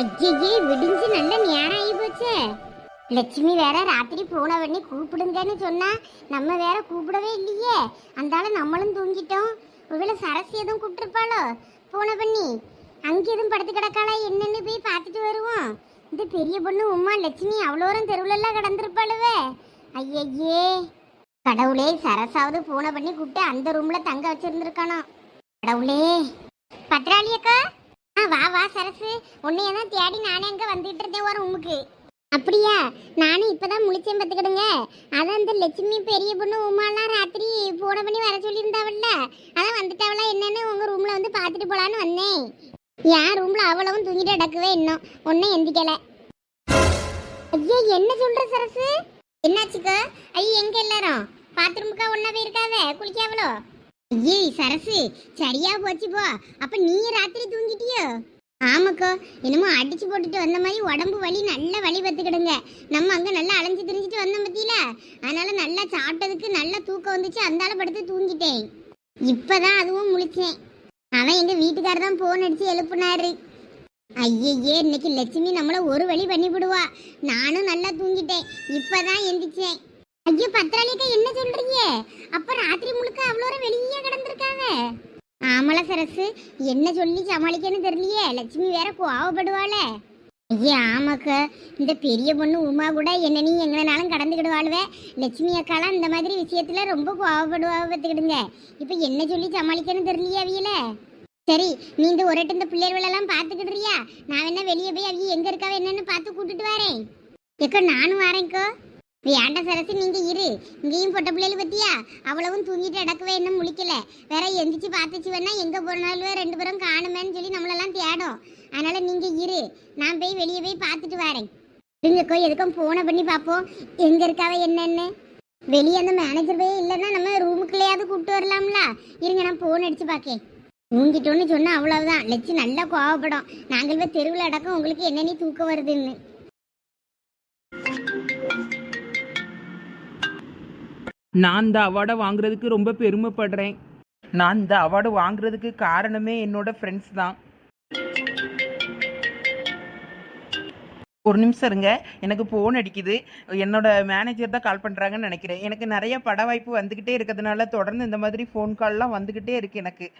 ஐயே விடிஞ்சு நல்ல நேரம் ஆகி போச்சே. லட்சுமி வேற ராத்திரி போன பண்ணி கூப்பிடுங்கன்னு சொன்னா நம்ம வேற கூப்பிடவே இல்லையே. அந்தால நம்மளும் தூங்கிட்டோம். ஒருவேளை சரசி எதுவும் கூப்பிட்டுருப்பாளோ? போன பண்ணி அங்கே எதுவும் படுத்து கிடக்காளா என்னன்னு போய் பார்த்துட்டு வருவோம். இந்த பெரிய பொண்ணு உமா லட்சுமி அவ்வளோரம் தெருவுலெல்லாம் கடந்திருப்பாளுவே. ஐயையே. கடவுளே சரசாவது போன பண்ணி கூப்பிட்டு அந்த ரூம்ல தங்க வச்சிருந்துருக்கணும் கடவுளே. பத்ராளி அக்கா ஆ வா வா சரசு. உன்னைய தான் தேடி நானே அங்கே வந்துட்டு இருந்தேன் ஒரு ரூமுக்கு. அப்படியா? நானும் இப்போதான் முழிச்சேன் பார்த்துக்கிடுங்க. அதான் இந்த லட்சுமி பெரிய பொண்ணு உமாலாம் ராத்திரி போன பண்ணி வர சொல்லியிருந்தாவல்ல? அதான் வந்துட்டாவளா என்னன்னு உங்கள் ரூமில் வந்து பார்த்துட்டு போகலான்னு வந்தேன். என் ரூமில் அவ்வளவும் தூங்கிட்டு அடக்கவே இன்னும். ஒன்றும் எந்திக்கலை. ஐயா என்ன சொல்கிற சரசு? என்னாச்சுக்கா? ஐயா எங்கே எல்லாரும்? பாத்ரூமுக்கா ஒன்றா போயிருக்காவே? குளிக்காவளோ? ஏய் சரசு சரியா போச்சு போ. அப்ப நீ ராத்திரி தூங்கிட்டியோ? ஆமாக்கா என்னமோ அடிச்சு போட்டுட்டு வந்த மாதிரி உடம்பு வலி நல்ல வலி பத்துக்கிடுங்க. நம்ம அங்க நல்லா அலைஞ்சு திரிஞ்சிட்டு வந்தோம் பத்தியில அதனால நல்லா சாப்பிட்டதுக்கு நல்லா தூக்கம் வந்துச்சு அந்தால படுத்து தூங்கிட்டேன். இப்பதான் அதுவும் முழிச்சேன். அவன் எங்க வீட்டுக்காரர் தான் போன் அடிச்சு எழுப்புனாரு. ஐயையே இன்னைக்கு லட்சுமி நம்மள ஒரு வழி பண்ணி விடுவா நானும் நல்லா தூங்கிட்டேன். இப்பதான் எந்திரிச்சேன். ஐயோ பத்திராளிக்கா என்ன சொல்றீங்க? அப்ப ராத்திரி முழுக்க அவ்வளோ வெளியே கிடந்திருக்காங்க. ஆமல சரசு. என்ன சொல்லி சமாளிக்கன்னு தெரியலையே. லட்சுமி வேற கோவப்படுவாளே. ஐயா ஆமாக்கா. இந்த பெரிய பொண்ணு உமா கூட என்ன நீ எங்கனாலும் கடந்துக்கிடுவாளுவே. லட்சுமி அக்காலாம் இந்த மாதிரி விஷயத்துல ரொம்ப கோவப்படுவா பார்த்துக்கிடுங்க. இப்போ என்ன சொல்லி சமாளிக்கன்னு தெரியலையே அவியல. சரி நீ இந்த ஒரு இந்த பிள்ளைகளெல்லாம் பார்த்துக்கிடுறியா? நான் வேணா வெளியே போய் அவிய எங்க இருக்காவ என்னன்னு பார்த்து கூட்டிட்டு வரேன். எக்கோ நானும் வரேன்க்கோ. வேண்ட சரசு நீங்க இரு. இங்கேயும் பொட்ட பிள்ளைகள் பத்தியா? அவ்வளவும் தூங்கிட்டு அடக்கவே இன்னும் முழிக்கல. வேற எந்திரிச்சு பார்த்துச்சு வேணா எங்க போனாலும் ரெண்டு பேரும் காணுமேன்னு சொல்லி நம்மளெல்லாம் தேடும். அதனால நீங்க இரு. நான் போய் வெளியே போய் பார்த்துட்டு வரேன். இருங்கக்கோ எதுக்கும் போனை பண்ணி பார்ப்போம். எங்க இருக்காவ என்னன்னு? வெளியே அந்த மேனேஜர் போய் இல்லைன்னா நம்ம ரூமுக்குள்ளேயாவது கூப்பிட்டு வரலாம்ல. இருங்க நான் போன் அடிச்சு பார்க்கேன். தூங்கிட்டோன்னு சொன்னா அவ்வளவுதான். லட்சி நல்லா கோவப்படும். நாங்கள் போய் தெருவில் அடக்கம் உங்களுக்கு என்னென்ன தூக்கம் வருதுன்னு. நான் இந்த அவார்டை வாங்குறதுக்கு ரொம்ப பெருமைப்படுறேன். நான் இந்த அவார்டு வாங்குறதுக்கு காரணமே என்னோட ஃப்ரெண்ட்ஸ் தான். ஒரு நிமிஷம் இருங்க. எனக்கு ஃபோன் அடிக்குது. என்னோட மேனேஜர் தான் கால் பண்ணுறாங்கன்னு நினைக்கிறேன். எனக்கு நிறைய பட வாய்ப்பு வந்துக்கிட்டே இருக்கிறதுனால தொடர்ந்து இந்த மாதிரி ஃபோன் கால்லாம் வந்துக்கிட்டே இருக்கு எனக்கு.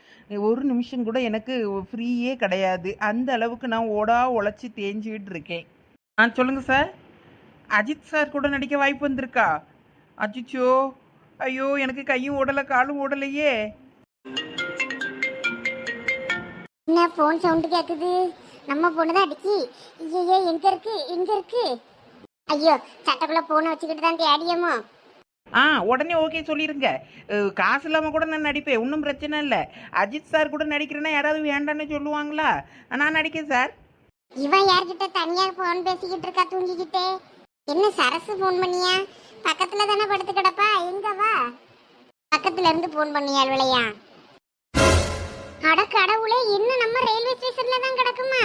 ஒரு நிமிஷம் கூட எனக்கு ஃப்ரீயே கிடையாது. அந்த அளவுக்கு நான் ஓடா உழைச்சி தேஞ்சிக்கிட்டு இருக்கேன். ஆ சொல்லுங்கள் சார் அஜித் சார் கூட நடிக்க வாய்ப்பு வந்திருக்கா? அஜிச்சோ ஐயோ எனக்கு கையும் ஓடலை காலும் ஓடலையே. என்ன ஃபோன் சவுண்டு கேட்குது நம்ம பொண்ணு தான் அடிக்கி. ஐயோ எங்க இருக்கு? எங்க இருக்கு? ஐயோ சட்டக்குள்ள போனை வச்சுக்கிட்டு தான் தேடியமோ. ஆ உடனே ஓகே சொல்லிருங்க. அஹ், காசு இல்லாமல் கூட நான் நடிப்பேன். ஒன்றும் பிரச்சனை இல்லை. அஜித் சார் கூட நடிக்கிறேன்னா யாராவது வேண்டான்னு சொல்லுவாங்களா? நான் நடிக்கேன் சார் இவன் யார்கிட்ட தனியா போன் பேசிக்கிட்டு இருக்கா தூங்கிக்கிட்டே? என்ன சரசு ஃபோன் பண்ணியா? பக்கத்துல தானே படுத்து கிடப்பா? எங்க வா. பக்கத்துல இருந்து ஃபோன் பண்ணியா விளையா அட கடவுளே இன்னும் நம்ம ரயில்வே ஸ்டேஷன்ல தான் கிடக்குமா?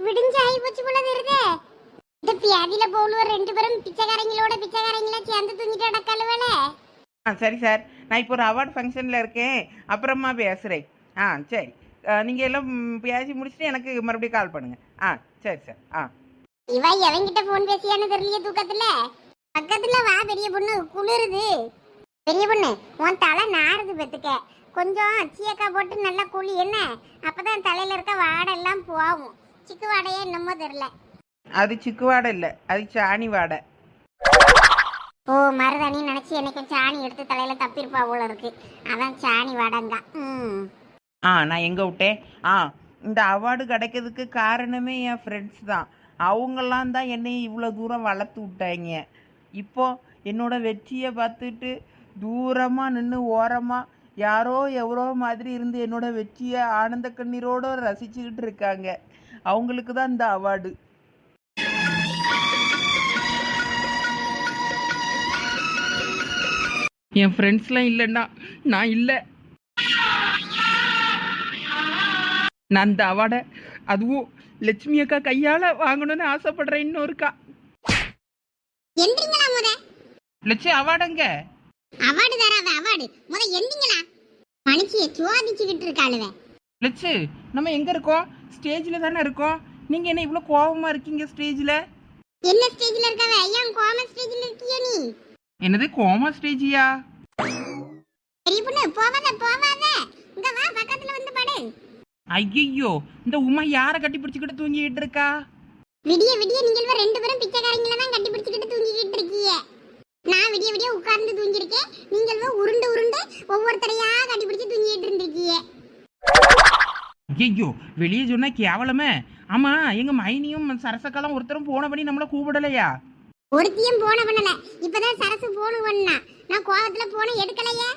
விடிஞ்சு ஆகி போச்சு போல தெரியுதே. இந்த பியாதியில போலுவர் ரெண்டு பேரும் பிச்சைக்காரங்களோட பிச்சைக்காரங்களா சேர்ந்து தூங்கிட்டு அடக்கலுவலே ஆ சரி சார். நான் இப்போ ஒரு அவார்ட் ஃபங்க்ஷனில் இருக்கேன். அப்புறமா பேசுகிறேன் ஆ சரி. நீங்கள் எல்லாம் பேசி முடிச்சுட்டு எனக்கு மறுபடியும் கால் பண்ணுங்கள் ஆ சரி சார். ஆ. இவ எவன்கிட்ட போன் பேசியான்னு தெரியல தூக்கத்துல. பக்கத்துல வா பெரிய பொண்ணு. குளிருது. பெரிய பொண்ணு உன் தலை நாறுது பெத்துக்க கொஞ்சம் சீயக்கா போட்டு நல்லா குழி என்ன? அப்பதான் தலையில இருக்க வாடை எல்லாம் போகும். சிக்கு வாடையே என்னமோ தெரியல. அது சிக்கு வாடை இல்லை அது சாணி வாடை. ஓ மருதாணி நினைச்சு எனக்கு சாணி எடுத்து தலையில தப்பிருப்பா போல இருக்கு. அதான் சாணி வாடங்கா. ம். ஆ நான் எங்கே விட்டேன்? ஆ இந்த அவார்டு கிடைக்கிறதுக்கு காரணமே என் ஃப்ரெண்ட்ஸ் தான். அவங்கெல்லாம் தான் என்னை இவ்வளோ தூரம் வளர்த்து விட்டாங்க. இப்போ என்னோட வெற்றியை பார்த்துட்டு தூரமாக நின்று ஓரமாக யாரோ எவரோ மாதிரி இருந்து என்னோட வெற்றியை ஆனந்த கண்ணீரோடு ரசிச்சுக்கிட்டு இருக்காங்க. அவங்களுக்கு தான் இந்த அவார்டு. என் ஃப்ரெண்ட்ஸ்லாம் இல்லைன்னா நான் இல்லை. நான் இந்த அவார்டை அதுவும் லட்சுமி அக்கா கையால் வாங்கணும்னு ஆசைப்படுறேன் இன்னொருக்கா எந்திரிங்களா லட்சு அவார்டுங்க அவார்டு தராத அவார்டு. முத எந்திரிங்களா மனுஷிய சுவாதிச்சுக்கிட்டு இருக்காளுவே. லட்சு நம்ம எங்கே இருக்கோம்? ஸ்டேஜில் தானே இருக்கோம். நீங்க என்ன இவ்வளோ கோபமா இருக்கீங்க ஸ்டேஜ்ல? என்ன ஸ்டேஜ்ல இருக்கவ? ஏன் கோம ஸ்டேஜ்ல இருக்கியோ நீ? என்னது கோமா ஸ்டேஜியா பெரிய பொண்ணு போவாத போவாத. இங்க வா பக்கத்துல வந்து படு. ஐயையோ இந்த உமா யாரை கட்டி பிடிச்சிக்கிட்டு தூங்கிட்டு இருக்கா? விடிய விடிய நீங்கள் ரெண்டு பேரும் பிச்சைக்காரங்கள தான் கட்டி பிடிச்சிக்கிட்டு இருக்கீங்க நான் விடிய விடிய உட்கார்ந்து தூங்கியிருக்கேன். நீங்கள் உருண்டு உருண்டு ஒவ்வொருத்தரையா கட்டி பிடிச்சி தூங்கிட்டு இருந்திருக்கீங்க. ஐயோ வெளியே சொன்னா கேவலமே. ஆமா எங்க மைனியும் சரசக்காலம் ஒருத்தரும் போன பண்ணி நம்மள கூப்பிடலையா? ஒருத்தியும் போன பண்ணல. இப்பதான் சரசு போன பண்ணா. நான் கோவத்துல போன எடுக்கலையே.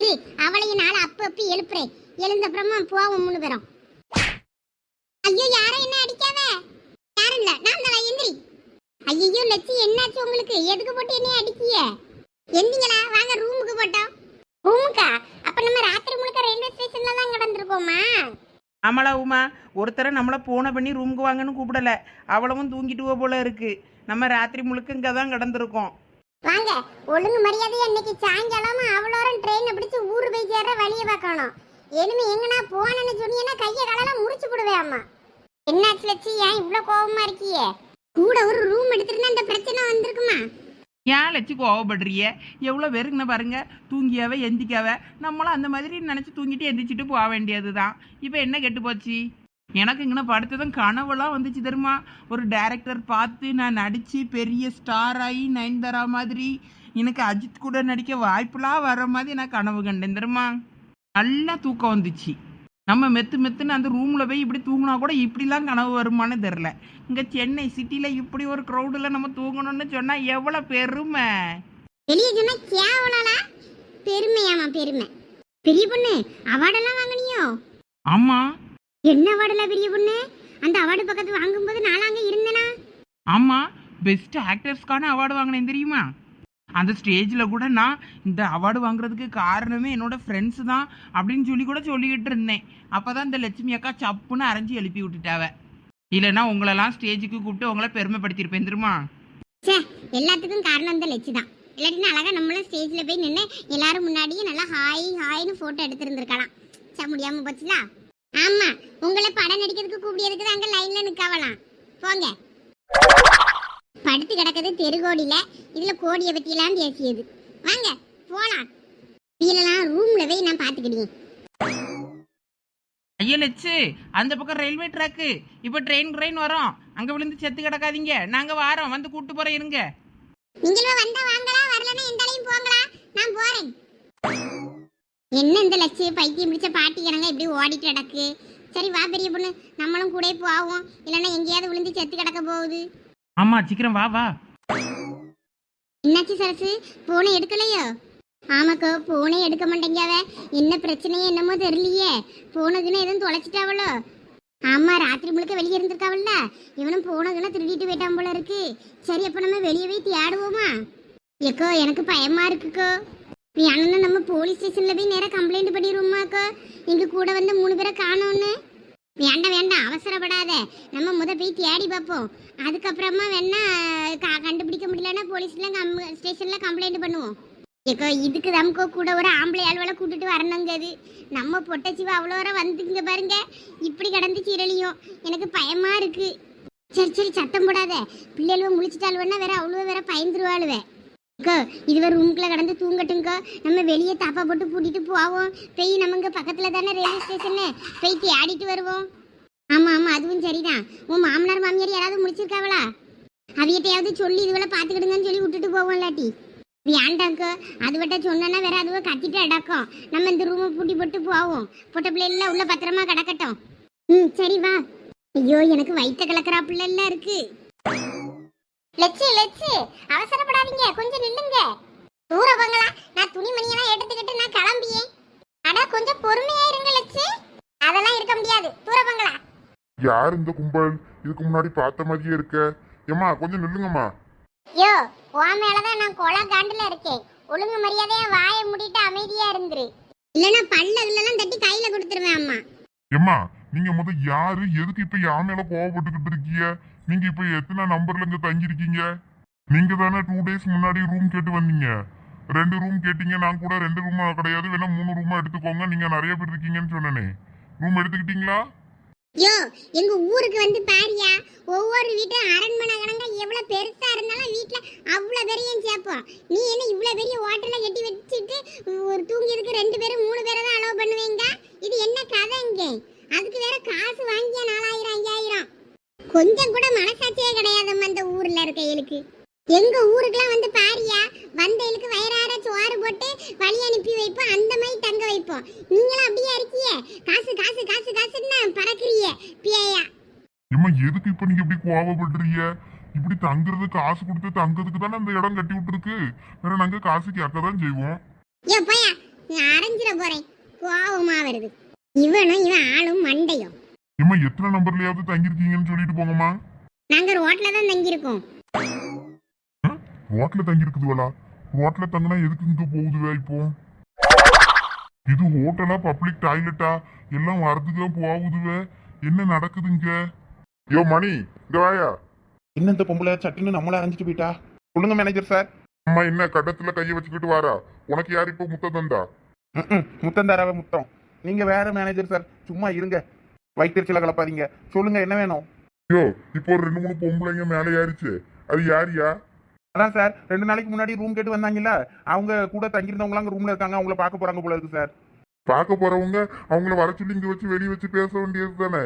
இரு, அவளையும் நாளை அப்ப அப்பி எழுப்புறேன். எழுந்தப்புறமா போவோம் மூணு பேரும். ஐயோ யாரும் என்ன அடிக்காத? யாரும் இல்ல. நான் தான் எந்திரி. ஐயோ லட்சி என்னாச்சு உங்களுக்கு? எதுக்கு போட்டு என்ன அடிக்கிய? எந்திங்களா வாங்க ரூமுக்கு போட்டோம். ரூமுக்கா அப்ப நம்ம ராத்திரி முழுக்க ரயில்வே ஸ்டேஷன்ல தான் கிடந்திருக்கோமா ஆமாளா உமா. ஒருத்தரை நம்மள போன பண்ணி ரூமுக்கு வாங்கன்னு கூப்பிடல. அவளவும் தூங்கிட்டுவோ போல இருக்கு. நம்ம ராத்திரி முழுக்க இங்கே தான் கிடந்திருக்கோம். வாங்க ஒழுங்கு மரியாதையா இன்னைக்கு சாயங்காலமா அவ்வளோரம் ட்ரெயினை பிடிச்சு ஊர் போய் சேர்ற வழியை பார்க்கணும். இனிமே எங்கனா போனேன்னு சொன்னீங்கன்னா கையை காலெல்லாம் முறிச்சு போடுவேன் அம்மா. என்னாச்சு லட்சி? ஏன் இவ்வளோ கோவமா இருக்கியே? கூட ஒரு ரூம் எடுத்திருந்தா இந்த பிரச்சனை வந்திருக்குமா? ஏன் லட்சி கோவப்படுறிய எவ்வளோ பேருக்குன்னு பாருங்க. தூங்கியாவே எந்திக்காவ. நம்மளும் அந்த மாதிரி நினச்சி தூங்கிட்டு எந்திரிச்சிட்டு போக வேண்டியது தான் இப்போ என்ன கெட்டு போச்சு? எனக்கு இங்கே படுத்ததும் கனவுலாம் வந்துச்சு தெரியுமா? ஒரு டேரக்டர் பார்த்து நான் நடித்து பெரிய ஸ்டார் ஆகி நயன்தாரா மாதிரி எனக்கு அஜித் கூட நடிக்க வாய்ப்புலாம் வர மாதிரி நான் கனவு கண்டேன் தெரியுமா? நல்லா தூக்கம் வந்துச்சு. நம்ம மெத்து மெத்துன்னு அந்த ரூமில் போய் இப்படி தூங்கினா கூட இப்படிலாம் கனவு வருமான்னு தெரில இங்கே சென்னை சிட்டியில் இப்படி ஒரு க்ரௌடில் நம்ம தூங்கணும்னு சொன்னால் எவ்வளோ பெருமை? வெளியே சொன்னா கேவலா பெருமையாமா பெருமை. பெரிய பொண்ணு அவார்டெல்லாம் வாங்குனியோ? ஆமாம் என்ன அவார்டுல பெரிய பொண்ணு? அந்த அவார்டு பக்கத்து வாங்கும்போது நான் அங்க இருந்தேனா? ஆமாம் பெஸ்ட் ஆக்டர்ஸ்க்கான அவார்டு வாங்கினேன் தெரியுமா? அந்த ஸ்டேஜில் கூட நான் இந்த அவார்டு வாங்குறதுக்கு காரணமே என்னோட ஃப்ரெண்ட்ஸு தான் அப்படின்னு சொல்லி கூட சொல்லிக்கிட்டு இருந்தேன். அப்போ தான் இந்த லட்சுமி அக்கா சப்புன்னு அரைஞ்சி எழுப்பி விட்டுட்டாவ. இல்லைன்னா உங்களெல்லாம் ஸ்டேஜுக்கு கூப்பிட்டு உங்களை பெருமைப்படுத்தியிருப்பேன் தெரியுமா? எல்லாத்துக்கும் காரணம் இந்த லட்சு தான். இல்லாட்டினா அழகா நம்மளும் ஸ்டேஜ்ல போய் நின்று எல்லாரும் முன்னாடியே நல்லா ஹாய் ஹாய்னு ஃபோட்டோ எடுத்துருந்துருக்கலாம். ச முடியாமல் போச்சுலா? ஆமா உங்களை படம் நடிக்கிறதுக்கு கூப்பிடியதுக்கு தான் அங்க லைன்ல நிக்காவலாம். போங்க. படுத்து கிடக்குது தெருகோடியில. இதுல கோடியை பத்தி எல்லாம் பேசியது. வாங்க போலாம். இதெல்லாம் ரூம்ல போய் நான் பாத்துக்கிட்டேன் ஐயா லட்சு அந்த பக்கம் ரயில்வே ட்ராக்கு. இப்போ ட்ரெயின் ட்ரெயின் வரோம். அங்கே விழுந்து செத்து கிடக்காதீங்க. நாங்கள் வாரோம். வந்து கூட்டு போகிறோம் இருங்க. நீங்களும் வந்தா வாங்களா? வரலன்னா எந்தாலையும் போங்களா? நான் போறேன். என்ன இந்த லட்சு பைத்தியம் பிடிச்ச பாட்டி கணங்க இப்படி ஓடிட்டு கிடக்கு? சரி வா பெரிய பொண்ணு. நம்மளும் கூட போவோம். இல்லைன்னா எங்கேயாவது விழுந்து செத்து கிடக்க போகுது. ஆமாம் சீக்கிரம் வா வா. என்னாச்சு சரசு? போனை எடுக்கலையோ? ஆமாக்கோ போனே எடுக்க மாட்டேங்காவ என்ன பிரச்சனையோ என்னமோ தெரியலையே. போனதுன்னு எதுவும் தொலைச்சிட்டாவளோ? ஆமா ராத்திரி முழுக்க வெளியே இருந்திருக்காவல்ல. இவனும் போனதுன்னா திருடிட்டு போயிட்டான் போல இருக்கு. சரி அப்ப நம்ம வெளியே போய் தேடுவோமா? ஏக்கோ எனக்கு பயமா இருக்குக்கோ. வேணும்னா நம்ம போலீஸ் ஸ்டேஷன்ல போய் நேரா கம்ப்ளைண்ட் பண்ணிடுவோமாக்கோ? எங்க கூட வந்து மூணு பேரை காணோன்னு. வேண்டாம் கவலைப்படாத. நம்ம முத போய் தேடி பார்ப்போம். அதுக்கப்புறமா வேணா கண்டுபிடிக்க முடியலன்னா போலீஸ்ல கம் ஸ்டேஷன்ல கம்ப்ளைண்ட் பண்ணுவோம். ஏக்கோ இதுக்கு நமக்கோ கூட ஒரு ஆம்பளை ஆள்வலை கூட்டிட்டு வரணுங்க அது. நம்ம பொட்டச்சிவா அவ்வளோ வர வந்துங்க பாருங்க. இப்படி கிடந்து சீரழியும். எனக்கு பயமா இருக்கு. சரி சரி சத்தம் போடாத. பிள்ளைகளும் முழிச்சிட்டாளுவன்னா வேற? அவ்வளோ வேற பயந்துருவாளுவேன் அக்கா இதுவரை ரூம்குள்ள கடந்து தூங்கட்டுங்க. நம்ம வெளியே தாப்பா போட்டு பூட்டிட்டு போவோம். போய் நமக்கு பக்கத்துல தானே ரயில்வே ஸ்டேஷன்னு போய் தேடிட்டு வருவோம். ஆமா ஆமா அதுவும் சரிதான். உன் மாமனார் மாமியார் யாராவது முடிச்சிருக்காவளா? அவியட்டையாவது சொல்லி இதுவரை பார்த்துக்கிடுங்கன்னு சொல்லி விட்டுட்டு போவோம் இல்லாட்டி. வேண்டாங்கோ அது விட்ட சொன்னா வேற அதுவோ கத்திட்டு அடக்கும். நம்ம இந்த ரூமை பூட்டி போட்டு போவோம். பொட்ட பிள்ளைல உள்ள பத்திரமா கிடக்கட்டும். ம் சரி வா. ஐயோ எனக்கு வயிற்ற கலக்கிறா பிள்ளைல இருக்கு. லட்சு லட்சு அவசரப்படாதீங்க. கொஞ்சம் நில்லுங்க. தூர போங்களா நான் துணிமணியெல்லாம் எடுத்துக்கிட்டு நான் கிளம்பியே. அட கொஞ்சம் பொறுமையா இருங்க லட்சு அதெல்லாம் இருக்க முடியாது. தூர போங்களா யார் இந்த கும்பல்? இதுக்கு முன்னாடி பார்த்த மாதிரியே இருக்க. ஏம்மா கொஞ்சம் நில்லுங்கம்மா. யோ உன் மேலதான் நான் கொலை காண்டுல இருக்கேன். ஒழுங்கு மரியாதையா வாயை மூடிட்டு அமைதியா இருந்துரு. இல்லனா பல்ல எல்லாம் தட்டி கையில கொடுத்துருவேன் அம்மா. ஏம்மா நீங்க முத யாரு? எதுக்கு இப்ப யா மேல கோவப்பட்டுக்கிட்டு இருக்கீங்க? நீங்க இப்ப எத்தனை நம்பர்ல இங்க தங்கியிருக்கீங்க? நீங்க தானே டூ டேஸ் முன்னாடி ரூம் கேட்டு வந்தீங்க. ரெண்டு ரூம் கேட்டீங்க நான் கூட ரெண்டு ரூமா கிடையாது. வேணா மூணு ரூமா எடுத்துக்கோங்க. நீங்க நிறைய பேர் இருக்கீங்கன்னு சொன்னனே. ரூம் எடுத்துக்கிட்டீங்களா? யோ எங்க ஊருக்கு வந்து பாரியா? ஒவ்வொரு வீட்டும் அரண்மனை கணங்க எவ்வளவு பெருசா இருந்தாலும் வீட்டுல அவ்வளவு பெரிய சேர்ப்போம் நீ என்ன இவ்வளவு பெரிய ஹோட்டல்ல கட்டி வச்சுட்டு ஒரு தூங்கி இருக்கு ரெண்டு பேரும் மூணு பேரை தான் அலோவ் பண்ணுவீங்க? இது என்ன கதை இங்க? அதுக்கு வேற காசு வாங்கிய நாலாயிரம் ஐயாயிரம்? கொஞ்சம் கூட மனசாட்சியே கிடையாது அந்த ஊர்ல இருக்கைகளுக்கு. எங்க ஊருக்குலாம் வந்து பாரியா? வந்தைகளுக்கு வயிறார சோறு போட்டு வழி அனுப்பி வைப்போம். அந்த மாதிரி தங்க வைப்போம். நீங்களும் அப்படியே இருக்கியே? காசு காசு காசு காசுன்னு பறக்குறிய பிஏயா ஏம்மா எதுக்கு இப்ப நீங்க இப்படி கோவப்படுறீங்க இப்படி தங்குறது காசு கொடுத்து தங்குறதுக்கு தானே அந்த இடம் கட்டி விட்டுருக்கு. வேற நாங்க காசு கேட்க தான் செய்வோம். ஏ போயா. நான் அரைஞ்சிட போறேன். கோவமா வருது. இவனும் இவன் ஆளும் மண்டையும். ஏம்மா எத்தனை நம்பர்லயாவது தங்கியிருக்கீங்கன்னு சொல்லிட்டு போங்கம்மா. நாங்க ரோட்ல தான் தங்கியிருக்கோம். ரோட்ல தங்கி இருக்குதுவலா ரோட்ல தங்கினா எதுக்கு இங்க போகுதுவே இப்போ? இது ஹோட்டலா பப்ளிக் டாய்லெட்டா? எல்லாம் வரதுக்கு போகுதுவே என்ன நடக்குது இங்க? யோ மணி இங்க வாயா. என்ன இந்த பொம்பளை? சட்டுன்னு நம்மள அரைஞ்சிட்டு போயிட்டா? சொல்லுங்க மேனேஜர் சார் அம்மா என்ன கடத்துல கைய வச்சுக்கிட்டு வாரா? உனக்கு யார் இப்போ முத்த தந்தா. முத்தம் தராவ முத்தம். நீங்க வேற மேனேஜர் சார் சும்மா இருங்க. வயிற்றுச்சில கலப்பாதீங்க. சொல்லுங்க என்ன வேணும்? யோ இப்போ ஒரு ரெண்டு மூணு பொம்பளைங்க மேலே ஏறிச்சு. அது யாரியா அதான் சார் ரெண்டு நாளைக்கு முன்னாடி ரூம் கேட்டு வந்தாங்கல்ல அவங்க கூட தங்கியிருந்தவங்க அங்க ரூம்ல இருக்காங்க அவங்கள பார்க்க போறாங்க போல இருக்கு சார். பார்க்க போறவங்க அவங்கள வர சொல்லி இங்க வச்சு வெளிய வச்சு பேச வேண்டியது தானே?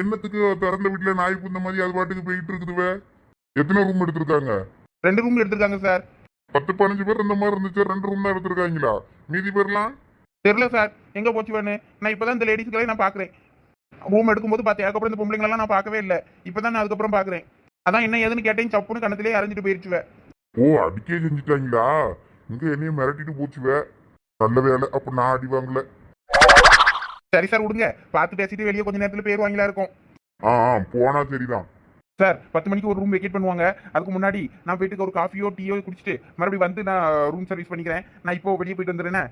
என்னத்துக்கு திறந்த வீட்டுல நாய் புந்த மாதிரி அது பாட்டுக்கு போயிட்டு இருக்குதுவே எத்தனை ரூம் எடுத்திருக்காங்க? ரெண்டு ரூம் எடுத்திருக்காங்க சார். பத்து பதினஞ்சு பேர் இந்த மாதிரி இருந்துச்சு ரெண்டு ரூம் தான் எடுத்திருக்காங்களா? மீதி பேர்லாம்? தெரியல சார் எங்க போச்சு வேணு? நான் இப்பதான் இந்த லேடிஸ்களை நான் பாக்குறேன். ரூம் எடுக்கும்போது பார்த்தேன் அதுக்கப்புறம் இந்த பொம்பளைங்களெல்லாம் நான் பார்க்கவே இல்லை. இப்பதான் நான் அதுக்கப்புறம் பாக்குறேன். அதான் என்ன ஏதுன்னு கேட்டேன் சப்புன்னு கணத்திலே அரைஞ்சிட்டு போயிருச்சுவே ஓ அடிக்கே செஞ்சுட்டாங்களா? இங்க என்னையும் மிரட்டிட்டு போச்சுவே. நல்ல வேலை அப்ப நான் அடி வாங்கல. சரி சார் விடுங்க. பார்த்து பேசிட்டு வெளியே கொஞ்ச நேரத்துல போயிருவாங்களா இருக்கும். ஆ ஆ, போனா சரிதான். சார் பத்து மணிக்கு ஒரு ரூம் வெக்கேட் பண்ணுவாங்க. அதுக்கு முன்னாடி நான் போயிட்டு ஒரு காஃபியோ டீயோ குடிச்சிட்டு மறுபடியும் வந்து நான் ரூம் சர்வீஸ் பண்ணிக்கிறேன். நான் இப்போ வெளியே போயிட்டு வந்துடுறேனே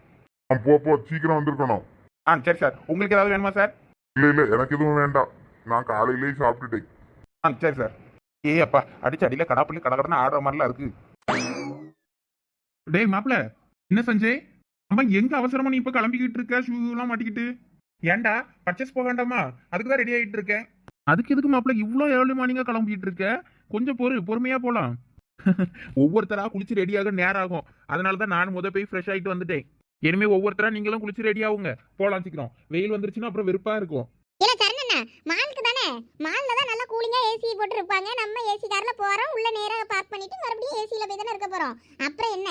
ஆ, போ போ சீக்கிரம் வந்திருக்கணும். ஆ சரி சார். உங்களுக்கு ஏதாவது வேணுமா சார்? இல்ல இல்ல எனக்கு எதுவும் வேண்டாம். நான் காலையிலேயே சாப்பிட்டுட்டேன். ஆ சரி சார். ஏ அப்பா அடிச்சு அடியில கடாப்புள்ளி கடகடன்னு ஆடுற மாதிரிலாம் இருக்கு. டேய் மாப்பிள என்ன சஞ்சய்? அம்மா எங்க அவசரமா நீ இப்ப கிளம்பிக்கிட்டு இருக்க? ஷூ எல்லாம் மாட்டிக்கிட்டு. ஏன்டா பர்ச்சேஸ் போக வேண்டாமா? அதுக்கு தான் ரெடி ஆகிட்டு இருக்கேன். அதுக்கு எதுக்கு மாப்பிள இவ்வளோ ஏர்லி மார்னிங்கா கிளம்பிக்கிட்டு இருக்க? கொஞ்சம் பொறு பொறுமையா போலாம். ஒவ்வொருத்தரா குளிச்சு ரெடியாக நேரம் ஆகும் அதனால தான் நான் முத போய் ஃப்ரெஷ் ஆகிட்டு வந்துட்டேன். இனிமே ஒவ்வொருத்தரா நீங்களும் குளிச்சு ரெடி ஆகுங்க. போலாம் சீக்கிரம். வெயில் வந்துருச்சுன்னா அப்புறம் வெறுப்பா இருக்கும். இல்ல சரணண்ணா மாலுக்கு தானே? மால்ல தான் நல்லா கூலிங்கா ஏசி போட்டு இருப்பாங்க நம்ம ஏசி கார்ல போறோம். உள்ள நேரா பார்க் பண்ணிட்டு மறுபடியும் ஏசில போய் தானே இருக்க போறோம். அப்புறம் என்ன?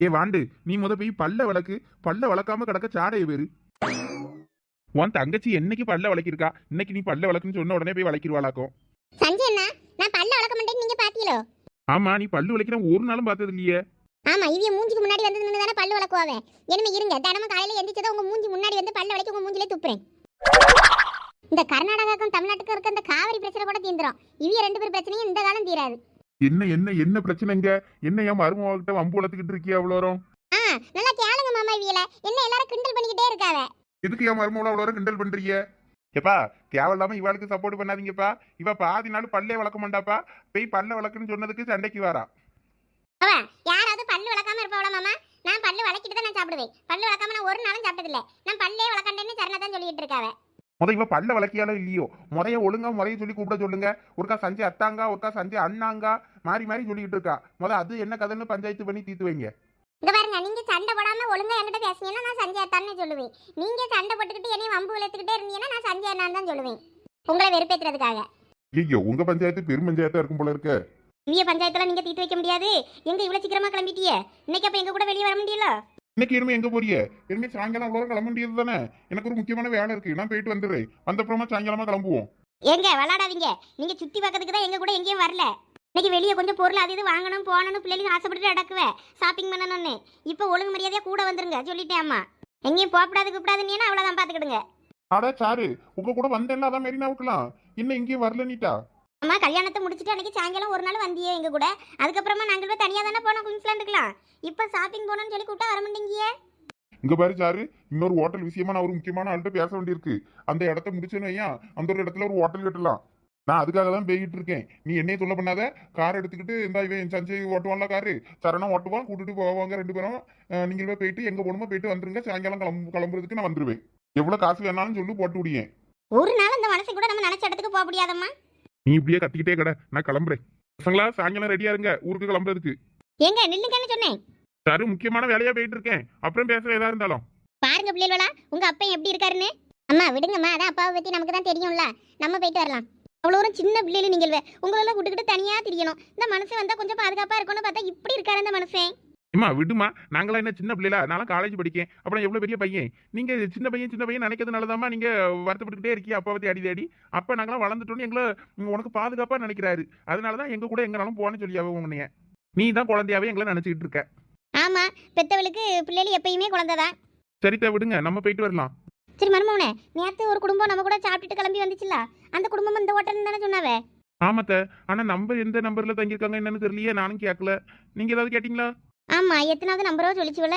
ஏ வாண்டு. நீ முத போய் பல்ல வளக்கு. பல்ல வளர்க்காம கிடக்க சாடைய பேரு உன் தங்கச்சி என்னைக்கு பல்ல வளக்கிருக்கா இன்னைக்கு நீ பல்ல வளக்குன்னு சொன்ன உடனே போய் வளக்கிடுவாளாக்கும் சஞ்சய் அண்ணா நான் பல்ல வளர்க்க மாட்டேன்னு நீங்க பாத்தீங்களோ? ஆமா நீ பல்லு வளைக்கிற ஒரு நாளும் பார்த்தது இல்லையே. ஆமா இவிய மூஞ்சிக்கு முன்னாடி வந்து நின்று தானே பல்லு வளக்குவாவே? இனிமே இருங்க தினமும் காலையில எந்திரிச்சதை உங்க மூஞ்சி முன்னாடி வந்து பல்ல வளைக்க உங்க மூஞ்சிலே துப்புறேன். இந்த கர்நாடகாக்கும் தமிழ்நாட்டுக்கும் இருக்க இந்த காவிரி பிரச்சனை கூட தீந்துரும். இவிய ரெண்டு பேர் பிரச்சனையும் இந்த காலம் தீராது. என்ன என்ன என்ன பிரச்சனைங்க? என்ன என் மருமகிட்ட வம்பு வளர்த்துக்கிட்டு இருக்கிய அவ்வளோ வரும் ஆ நல்லா கேளுங்க மாமா இவியல. என்ன எல்லாரும் கிண்டல் பண்ணிக்கிட்டே இருக்காவ. எதுக்கு என் மருமகளை அவ்வளோ வரும் கிண்டல் பண்றீங்க? எப்பா தேவையில்லாம இவாளுக்கு சப்போர்ட் பண்ணாதீங்கப்பா. இவ பாதி நாள் பல்லே வளர்க்க மாட்டாப்பா. போய் பல்ல வளர்க்குன்னு சொன்னதுக்கு சண்டைக்கு வரா. அவ யாராவது பல்லு வளர்க்காம இருப்பாவளா மாமா? நான் பல்லு வளக்கிட்டு தான் நான் சாப்பிடுவேன். பல்லு வளர்க்காம நான் ஒரு நாளும் சாப்பிட்டது இல்ல நான் பல்லே வளர்க்கண்டேன்னு சரணா தான் சொல்லிட்டு இருக்காவ. முத இவ பல்ல வளர்க்கியாலோ இல்லையோ? முறைய ஒழுங்கா முறைய சொல்லி கூப்பிட சொல்லுங்க. ஒருக்கா சஞ்சய் அத்தாங்கா ஒருக்கா சஞ்சய் அண்ணாங்கா மாறி மாறி சொல்லிக்கிட்டு இருக்கா. முத அது என்ன கதைன்னு பஞ்சாயத்து பண்ணி தீர்த்து வைங்க. இங்க பாருங்க நீங்க சண்டை போடாம ஒழுங்கா என்கிட்ட பேசுனீங்கன்னா நான் சஞ்சய் அத்தான்னு சொல்லுவேன். நீங்க சண்டை போட்டுக்கிட்டு என்னைய வம்பு வளர்த்துக்கிட்டே இருந்தீங்கன்னா நான் சஞ்சய் அண்ணான்னு தான் சொல்லுவேன். உங்களை வெறுப்பேத்துறதுக்காக. ஐயோ உங்க பஞ்சாயத்து பெரும் பஞ்சாயத்தா இருக்கும் போல இருக்க. இவிய பஞ்சாயத்துல நீங்க தீர்த்து வைக்க முடியாது. எங்க இவ்வளவு சீக்கிரமா கிளம்பிட்டியே? இன்னைக்கு அப்ப எங்க கூட வெளியே வர முடியல? இன்னைக்கு இனிமே எங்க போறிய? இனிமே சாயங்காலம் அவ்வளோ கிளம்ப முடியாது தானே? எனக்கு ஒரு முக்கியமான வேலை இருக்கு. நான் போயிட்டு வந்துடுறேன். வந்தப்புறமா சாயங்காலமா கிளம்புவோம். எங்க? விளாடாதீங்க நீங்க சுத்தி பார்க்கறதுக்கு தான் எங்க கூட எங்கேயும் வரல. இன்னைக்கு வெளியே கொஞ்சம் பொருள் அது இது வாங்கணும் போகணும் பிள்ளைகளுக்கு ஆசைப்பட்டு நடக்குவேன் ஷாப்பிங் பண்ணணும்னு இப்போ ஒழுங்கு மரியாதையா கூட வந்துருங்க சொல்லிட்டேன் அம்மா. எங்கேயும் போகக்கூடாது கூப்பிடாதுன்னு அவ்வளோதான் பார்த்துக்கிடுங்க அடா சாரு உங்க கூட வந்தேன்ல அதான் மெரினாவுக்குலாம் இன்னும் இங்கேயும் வரல நீட்டா அம்மா கல்யாணத்தை முடிச்சுட்டு அன்னைக்கு சாயங்காலம் ஒரு நாள் வந்தியே எங்க கூட. அதுக்கப்புறமா நாங்கள் போய் தனியாக தானே போனோம் குயின்ஸ்லாண்டுக்கலாம் இப்போ ஷாப்பிங் போகணும்னு சொல்லி கூப்பிட்டா வர மாட்டேங்கியே. இங்க பாரு சாரு இன்னொரு ஹோட்டல் விஷயமா நான் ஒரு முக்கியமான ஆள்கிட்ட பேச வேண்டியிருக்கு. அந்த இடத்த முடிச்சேன்னு வையா அந்த ஒரு இடத்துல ஒரு ஹோட்டல் கட்டலாம். நான் அதுக்காக தான் போய்கிட்டு இருக்கேன். நீ என்னைய சொல்ல பண்ணாத. கார் எடுத்துக்கிட்டு இந்த இவன் சஞ்சய் ஓட்டுவான்ல காரு சரணம் ஓட்டுவான் கூட்டிட்டு போவாங்க ரெண்டு பேரும். அஹ், நீங்க போய் போயிட்டு எங்க போகணுமோ போயிட்டு வந்துருங்க. சாயங்காலம் கிளம்பு கிளம்புறதுக்கு நான் வந்துருவேன். எவ்வளவு காசு வேணாலும் சொல்லி போட்டு விடியேன். ஒரு நாள் அந்த மனசை கூட நம்ம நினைச்ச இடத்துக்கு போக முடியாதம்மா. நீ இப்படியே கத்திக்கிட்டே கடை நான் கிளம்புறேன். பசங்களா சாயங்காலம் ரெடியா இருங்க. ஊருக்கு கிளம்புறதுக்கு. எங்க நில்லுங்கன்னு சொன்னேன். சரி முக்கியமான வேலையா போயிட்டு இருக்கேன். அப்புறம் பேசுற ஏதா இருந்தாலும். பாருங்க பிள்ளைகளா உங்க அப்பா எப்படி இருக்காருன்னு. அம்மா விடுங்கம்மா அதான் அப்பாவை பத்தி நமக்கு தான் தெரியும்ல. நம்ம போயிட்டு வரலாம். அவ்வளோ ஒரு சின்ன பிள்ளைல நீங்கள் உங்களெல்லாம் விட்டுக்கிட்டு தனியா திரியணும். இந்த மனுஷன் வந்தா கொஞ்சம் பாதுகாப்பா இருக்கும்னு பார்த்தா இப்படி இருக்காரு இந்த மனுஷன். அம்மா விடுமா நாங்களாம் என்ன சின்ன பிள்ளைல நான் காலேஜ் படிக்கேன். அப்புறம் எவ்வளவு பெரிய பையன்? நீங்க சின்ன பையன் சின்ன பையன் நினைக்கிறதுனாலதாம்மா நீங்க வருத்தப்பட்டுக்கிட்டே இருக்கீங்க அப்பாவை தேடி தேடி அப்ப நாங்களாம் வளர்ந்துட்டோன்னு எங்களை உனக்கு பாதுகாப்பா நினைக்கிறாரு. அதனாலதான் எங்க கூட எங்கனாலும் போன்னு சொல்லியாவே உன்னைய. நீ தான் குழந்தையாவே எங்களை நினைச்சிட்டு இருக்க. ஆமா. பெத்தவளுக்கு பிள்ளைகள் எப்பயுமே குழந்தைதான். சரிதா விடுங்க. நம்ம போயிட்டு வரலாம். சரி மருமவனே நேத்து ஒரு குடும்பம் நம்ம கூட சாப்பிட்டுட்டு கிளம்பி வந்துச்சுல அந்த குடும்பம் இந்த ஹோட்டல் தானே சொன்னாவே? ஆமாத்த ஆனா நம்பர் எந்த நம்பர்ல தங்கியிருக்காங்க என்னன்னு தெரியலையே. நானும் கேட்கல. நீங்க ஏதாவது கேட்டீங்களா? ஆமா எத்தனாவது நம்பரோ சொல்லிச்சுவல?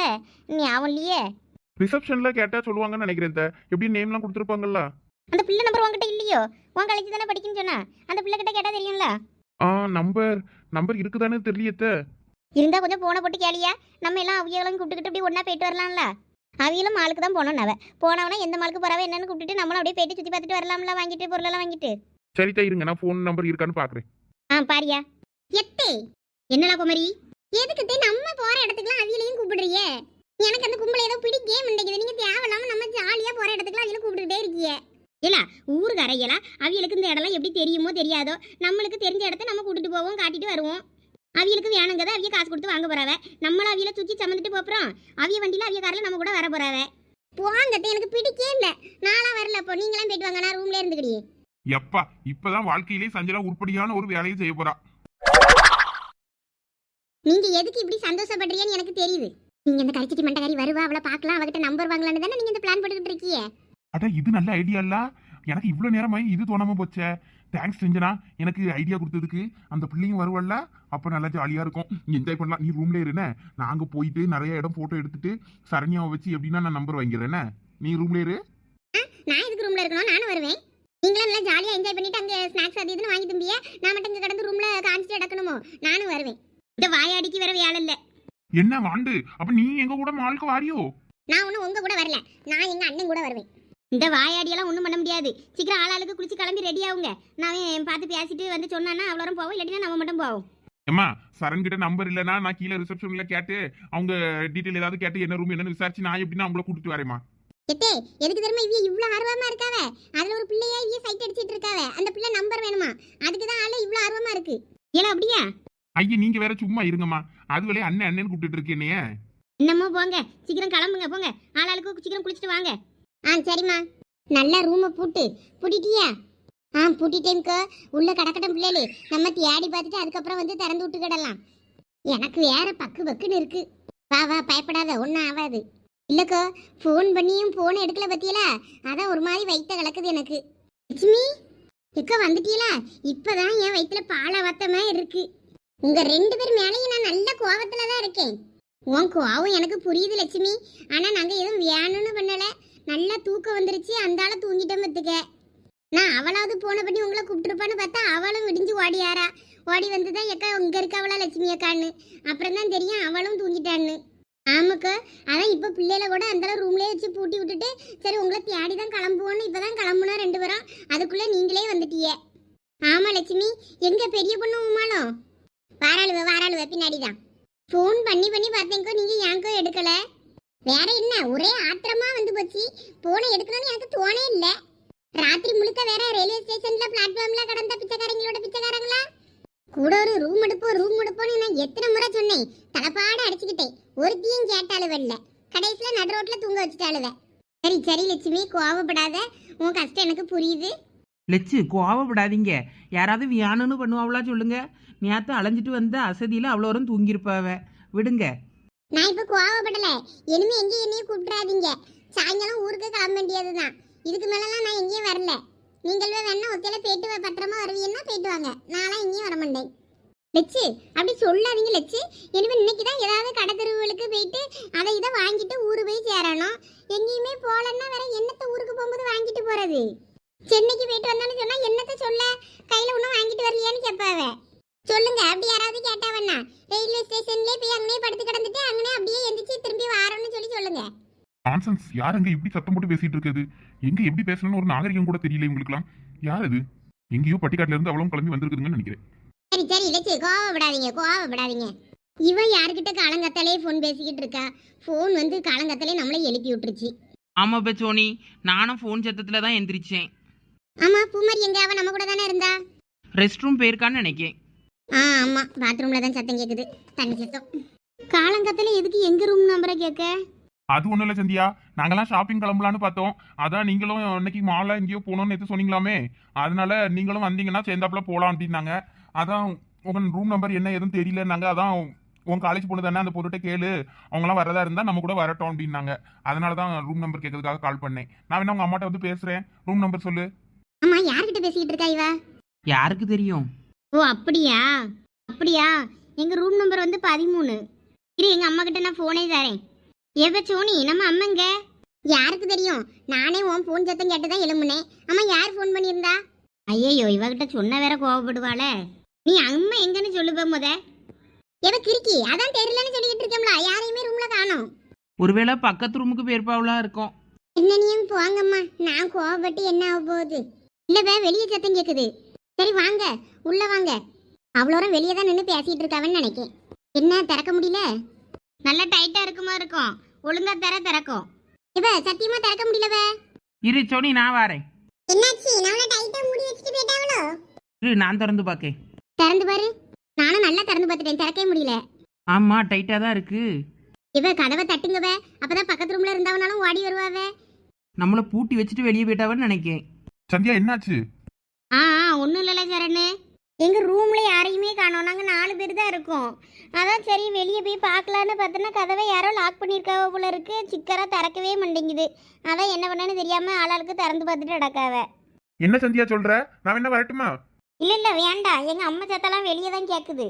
ஞாபகம் இல்லையே. ரிசப்ஷன்ல கேட்டா சொல்லுவாங்கன்னு நினைக்கிறேன் அத்தை. எப்படி நேம்லாம் கொடுத்துருப்பாங்கல்ல? அந்த பிள்ளை நம்பர் உங்ககிட்ட இல்லையோ? உன் கழிச்சு தானே படிக்குன்னு சொன்னா? அந்த பிள்ளை கிட்ட கேட்டா தெரியும்ல? ஆ நம்பர் நம்பர் இருக்குதானே தெரியலையத்த இருந்தா கொஞ்சம் போன போட்டு கேளியா? நம்ம எல்லாம் அவியலும் கூப்பிட்டுக்கிட்டு அப்படியே ஒண்ணா போயிட்டு வரலாம்ல? அவியலும் மாலுக்கு தான் போனோம் நவ போனவனா எந்த மாலுக்கு போறாவ என்னன்னு கூப்பிட்டுட்டு நம்மளும் அப்படியே போயிட்டு சுத்தி பார்த்துட்டு வரலாம்ல வாங்கிட்டு பொருளெல்லாம் வாங்கிட்டு? சரிதா இருங்க. நான் ஃபோன் நம்பர் இருக்கான்னு பாக்குறேன். ஆ பாரியா. எத்தே! என்னடா குமரி எதுக்கு நம்ம போற இடத்துக்குலாம் அவியலையும் கூப்பிடுறியே? எனக்கு அந்த கும்பல ஏதோ பிடிக்கவே மாட்டேங்குது நீங்க தேவையில்லாம நம்ம ஜாலியா போற இடத்துக்குலாம் அவியல கூப்பிட்டுட்டே இருக்கீங்க இல்ல ஊருக்கு அறையலா அவியலுக்கு இந்த இடம்லாம் எப்படி தெரியுமோ தெரியாதோ நம்மளுக்கு தெரிஞ்ச இடத்த நம்ம கூட்டிட்டு போவோம் காட்டிட்டு வருவோம். அவியலுக்கு வேணுங்கிறத அவிய காசு கொடுத்து வாங்க போறாவ. நம்மள அவியல சுத்தி சமந்துட்டு போறோம் அவிய வண்டியில அவிய கார்ல நம்ம கூட வர போறாவ. போங்கத்த எனக்கு பிடிக்கவே இல்ல. நாளா வரல அப்போ. நீங்களாம் போயிட்டு வாங்க. நான் ரூம்ல இருந்துக்கிடியே எப்பா இப்பதான் வாழ்க்கையிலே சஞ்சலா உருப்படியான ஒரு வேலையை செய்ய போறா. நீங்க எதுக்கு இப்படி சந்தோஷப்படுறீங்கன்னு எனக்கு தெரியுது. நீங்க இந்த கரிச்சட்டி மண்டகாரி வருவா அவளை பார்க்கலாம் அவகிட்ட நம்பர் வாங்கலாம்னு தானே நீங்க இந்த பிளான் போட்டுக்கிட்டு இருக்கீங்க? அட இது நல்ல ஐடியா இல்ல எனக்கு இவ்வளவு நேரமாயி இது தோணாம போச்சே. தேங்க்ஸ் செஞ்சனா எனக்கு ஐடியா கொடுத்ததுக்கு அந்த பிள்ளையும் வருவல்ல? அப்ப நல்லா ஜாலியா இருக்கும். என்ஜாய் பண்ணலாம். நீ ரூம்ல இருன. நாங்க போயிட்டு நிறைய இடம் போட்டோ எடுத்துட்டு சரண்யாவை வச்சு எப்படின்னா நான் நம்பர் வாங்கிறேன் நீ ரூம்ல இரு. நான் இதுக்கு ரூம்ல இருக்கணும்? நானும் வருவேன். நீங்களும் நல்லா ஜாலியா என்ஜாய் பண்ணிட்டு அங்க ஸ்நாக்ஸ் அது இதுன்னு வாங்கி தும்பிய. நான் மட்டும் இங்க கடந்து ரூம்ல காஞ்சிட்டு கிடக்கணுமோ? நானும் வருவேன். இந்த வாயாடிக்கு வேற வேலை இல்ல. என்ன வாண்டு? அப்ப நீ எங்க கூட மாலுக்கு வாரியோ? நான் ஒன்றும் உங்க கூட வரல. நான் எங்க அண்ணன் கூட வருவேன். இந்த வாயாடியெல்லாம் ஒன்றும் பண்ண முடியாது. சீக்கிரம் ஆளாளுக்கு குளிச்சு கிளம்பி ரெடி ஆகுங்க. நான் பார்த்து பேசிட்டு வந்து சொன்னானா அவ்வளோ போவோம். இல்லாட்டினா நம்ம மட்டும் போவோம். ஏம்மா சரண் கிட்ட நம்பர் இல்லைன்னா நான் கீழே ரிசப்ஷன்ல கேட்டு அவங்க டீட்டெயில் ஏதாவது கேட்டு என்ன ரூம் என்னன்னு விசாரிச்சு நான் எப்படின்னா அவங்கள கூட்டிட்டு வரேம்மா. எத்தே எதுக்கு தெரியுமா இவ்விய இவ்ளோ ஆர்வமா இருக்காவ? அதுல ஒரு பிள்ளையா இவ்விய சைட் அடிச்சிட்டு இருக்காவ? அந்த பிள்ளை நம்பர் வேணுமா? அதுக்கு தான் ஆளு இவ்ளோ ஆர்வமா இருக்கு. ஏல அப்படியா? ஐயா நீங்க வேற சும்மா இருங்கம்மா. அது வேலையை அண்ணன் அண்ணன் கூப்பிட்டு இருக்கேனே என்னமோ போங்க. சீக்கிரம் கிளம்புங்க போங்க. ஆளாளுக்கு சீக்கிரம் குளிச்சுட்டு வாங்க. ஆ சரிம்மா. நல்லா ரூமை பூட்டு. பூட்டிட்டியா? ஆ பூட்டிட்டேன்க்கோ உள்ள கடக்கட்டும் பிள்ளைகளே. நம்ம தேடி பார்த்துட்டு அதுக்கப்புறம் வந்து திறந்து விட்டுக்கிடலாம் எனக்கு வேற பக்கு பக்குன்னு இருக்கு. வா வா பயப்படாத. ஒன்றும் ஆகாது இல்லைக்கோ ஃபோன் பண்ணியும் ஃபோன் எடுக்கல பத்தியலா? அதான் ஒரு மாதிரி வயித்த கலக்குது எனக்கு. லட்சுமி எக்கா வந்துட்டீங்களா இப்போதான் என் வயிற்றுல பாலை வத்தமா இருக்குது உங்க ரெண்டு பேர் மேலேயும் நான் நல்ல கோவத்துல தான் இருக்கேன். உன் கோவம் எனக்கு புரியுது லட்சுமி. ஆனா நாங்க எதுவும் வேணும்னு பண்ணல. நல்லா தூக்கம் வந்துருச்சு. அந்த ஆள தூங்கிட்டோம் பத்துக்க நான் அவளாவது போன பண்ணி உங்களை கூப்பிட்டுருப்பான்னு பார்த்தா அவளும் விடிஞ்சு ஓடியாரா ஓடி வந்து தான் எக்கா இங்க இருக்கவளா லட்சுமி அக்கான்னு? அப்புறம் தான் தெரியும் அவளும் தூங்கிட்டான்னு. ஆமாக்கா அதான் இப்போ பிள்ளையில கூட அந்த ரூம்லேயே வச்சு பூட்டி விட்டுட்டு சரி உங்களை தேடி தான் கிளம்புவோன்னு இப்போ தான் கிளம்புனா ரெண்டு பேரும். அதுக்குள்ளே நீங்களே வந்துட்டீங்க ஆமாம் லட்சுமி. எங்கே பெரிய பொண்ணு உமாலும் வாராளுவ வாராளுவ பின்னாடிதான். ஃபோன் பண்ணி பண்ணி பார்த்தேங்கோ நீங்க ஏங்கோ எடுக்கல? வேற என்ன ஒரே ஆத்திரமா வந்து போச்சு. போனை எடுக்கணும்னு எனக்கு தோணே இல்ல. ராத்திரி முழுக்க வேற ரயில்வே ஸ்டேஷன்ல பிளாட்ஃபார்ம்ல கடந்த பிச்சைக்காரங்களோட பிச்சைக்காரங்களா? கூட ஒரு ரூம் எடுப்போம் ரூம் எடுப்போம்னு நான் எத்தனை முறை சொன்னேன். தலைப்பாட அடிச்சுக்கிட்டேன். ஒருத்தியும் கேட்டாலும் இல்ல. கடைசியில நடு ரோட்ல தூங்க வச்சுட்டாளுவ சரி சரி லட்சுமி கோவப்படாத. உன் கஷ்டம் எனக்கு புரியுது. லெச்சு கோவப்படாதீங்க. யாராவது வியானன்னு பண்ணுவாவளா சொல்லுங்க. நேற்று அலைஞ்சிட்டு வந்த அசதியில் அவ்வளோரும் தூங்கியிருப்பாவ. விடுங்க. நான் இப்ப கோவப்படல. இனிமே எங்கேயும் என்னையும் கூப்பிடாதீங்க. சாயங்காலம் ஊருக்கு கிளம்ப வேண்டியதுதான். இதுக்கு மேலெல்லாம் நான் எங்கேயும் வரல. நீங்களே வேணா ஒத்தையில போயிட்டு பத்திரமா வருவீங்கன்னா போயிட்டு வாங்க. நான்லாம் எங்கேயும் வர மாட்டேன். லெச்சு அப்படி சொல்லாதீங்க லெச்சு. இனிமே இன்னைக்கு தான் ஏதாவது கடை தெருவுகளுக்கு போயிட்டு அதை இதை வாங்கிட்டு ஊரு போய் சேரணும். எங்கேயுமே போகலன்னா வேற என்னத்த ஊருக்கு போகும்போது வாங்கிட்டு போகிறது சென்னைக்கு போயிட்டு வந்தாலும் சொன்னா என்னத்த சொல்ல? கையில ஒன்றும் வாங்கிட்டு வரலையான்னு கேட்பாவ சொல்லுங்க அப்படி யாராவது கேட்டாவண்ணா. ரயில்வே ஸ்டேஷன்லயே போய் அங்கனே படுத்து கிடந்துட்டு அங்கனே அப்படியே எந்திரிச்சு திரும்பி வாரோம்னு சொல்லி சொல்லுங்க. நான்சென்ஸ் யார் அங்க இப்படி சத்தம் போட்டு பேசிட்டு இருக்குது? எங்க எப்படி பேசணும்னு ஒரு நாகரிகம் கூட தெரியல இவங்களுக்குலாம் யார் அது? எங்கேயோ பட்டிக்காட்டுல இருந்து அவளும் கிளம்பி வந்திருக்குதுங்கன்னு நினைக்கிறேன். சரி சரி லட்சு கோவப்படாதீங்க கோவப்படாதீங்க. இவன் யார்கிட்ட காலங்கத்தாலே ஃபோன் பேசிக்கிட்டு இருக்கா? ஃபோன் வந்து காலங்கத்தாலே நம்மளை எழுப்பி விட்டுருச்சு. ஆமா இப்ப சோனி. நானும் ஃபோன் சத்தத்துல தான் எந்திரிச்சேன். ஆமா பூமாரி எங்க? அவ நம்ம கூட தானே இருந்தா? ரெஸ்ட் ரூம் போயிருக்கான்னு நினைக்கேன். ஆ ஆமா. பாத்ரூம்ல தான் சத்தம் கேக்குது. தண்ணி சத்தம். காலங்கத்தால எதுக்கு எங்க ரூம் நம்பரை கேட்க? அது ஒண்ணும் இல்ல சந்தியா. நாங்கெல்லாம் ஷாப்பிங் கிளம்பலான்னு பார்த்தோம். அதான் நீங்களும் இன்னைக்கு மாலை எங்கேயோ போகணும்னு எது சொன்னீங்களாமே. அதனால நீங்களும் வந்தீங்கன்னா சேர்ந்தாப்புல போலாம் அப்படின்னாங்க. அதான் உங்க ரூம் நம்பர் என்ன எதுவும் தெரியலன்னாங்க. அதான் உன் காலேஜ் பொண்ணு தானே? அந்த பொருட்டை கேளு. அவங்களாம் வரதா இருந்தா நம்ம கூட வரட்டும் அப்படின்னாங்க. அதனால தான் ரூம் நம்பர் கேட்கறதுக்காக கால் பண்ணேன். நான் வேணா உங்க அம்மாட்ட வந்து பேசுறேன். ரூம் நம்பர் சொல்லு. ஆமா யார்கிட்ட பேசிக்கிட்டு இருக்கா இவ? யாருக்கு தெரியும்? ஓ அப்படியா? அப்படியா? எங்க ரூம் நம்பர் வந்து பதிமூணு. இரு எங்க அம்மா கிட்ட நான் போனே தரேன். எவ சோனி நம்ம அம்மங்க யாருக்கு தெரியும்? நானே உன் ஃபோன் சத்தம் கேட்டு தான் எழும்புனேன். அம்மா யார் ஃபோன் பண்ணியிருந்தா? ஐயையோ இவகிட்ட சொன்ன வேற கோவப்படுவாளே. நீ அம்மா எங்கன்னு சொல்லுப்ப முத. எவ கிறுக்கி அதான் தெரியலன்னு சொல்லிக்கிட்டு இருக்கோம்ல. யாரையுமே ரூம்ல காணோம். ஒருவேளை பக்கத்து ரூமுக்கு போயிருப்பாவளா இருக்கும். என்னனையும் போங்கம்மா. நான் கோவப்பட்டு என்ன ஆக போகுது? இல்ல வெளியே சத்தம் கேக்குது. சரி வாங்க. உள்ள வாங்க. அவ்வளோரம் வெளியே தான் நின்று பேசிட்டு இருக்காவன்னு நினைக்கேன். என்ன திறக்க முடியல? நல்லா டைட்டா இருக்குமா இருக்கும். ஒழுங்கா தர திறக்கும். இவ சத்தியமா திறக்க முடியலவ இரு சோனி நான் வரேன். என்னாச்சு? நம்மள டைட்டா மூடி வச்சுட்டு போயிட்டாவளோ? இரு நான் திறந்து பார்க்கேன் திறந்து பாரு. நானும் நல்லா திறந்து பார்த்துட்டேன். திறக்கவே முடியல. ஆமா டைட்டா தான் இருக்கு. இவ கதவை தட்டுங்கவ அப்பதான் பக்கத்து ரூம்ல இருந்தவனாலும் ஓடி வருவாவ நம்மள பூட்டி வச்சுட்டு வெளியே போயிட்டாவன்னு நினைக்கேன். சந்தியா என்னாச்சு? ஆ ஆ ஒன்றும் இல்லைல்ல சரணு எங்கள் ரூமில் யாரையுமே காணோம். நாங்கள் நாலு பேர் தான் இருக்கோம். அதான் சரி வெளியே போய் பார்க்கலான்னு பார்த்தோன்னா கதவை யாரோ லாக் பண்ணியிருக்காவ போல இருக்கு. சிக்கராக திறக்கவே மாட்டேங்குது. அதான் என்ன பண்ணேன்னு தெரியாமல் ஆளாளுக்கு திறந்து பார்த்துட்டு அடக்காவ என்ன சந்தியா சொல்ற? நான் என்ன வரட்டுமா? இல்லை இல்லை வேண்டாம் எங்கள் அம்மா சத்தெல்லாம் வெளியே தான் கேட்குது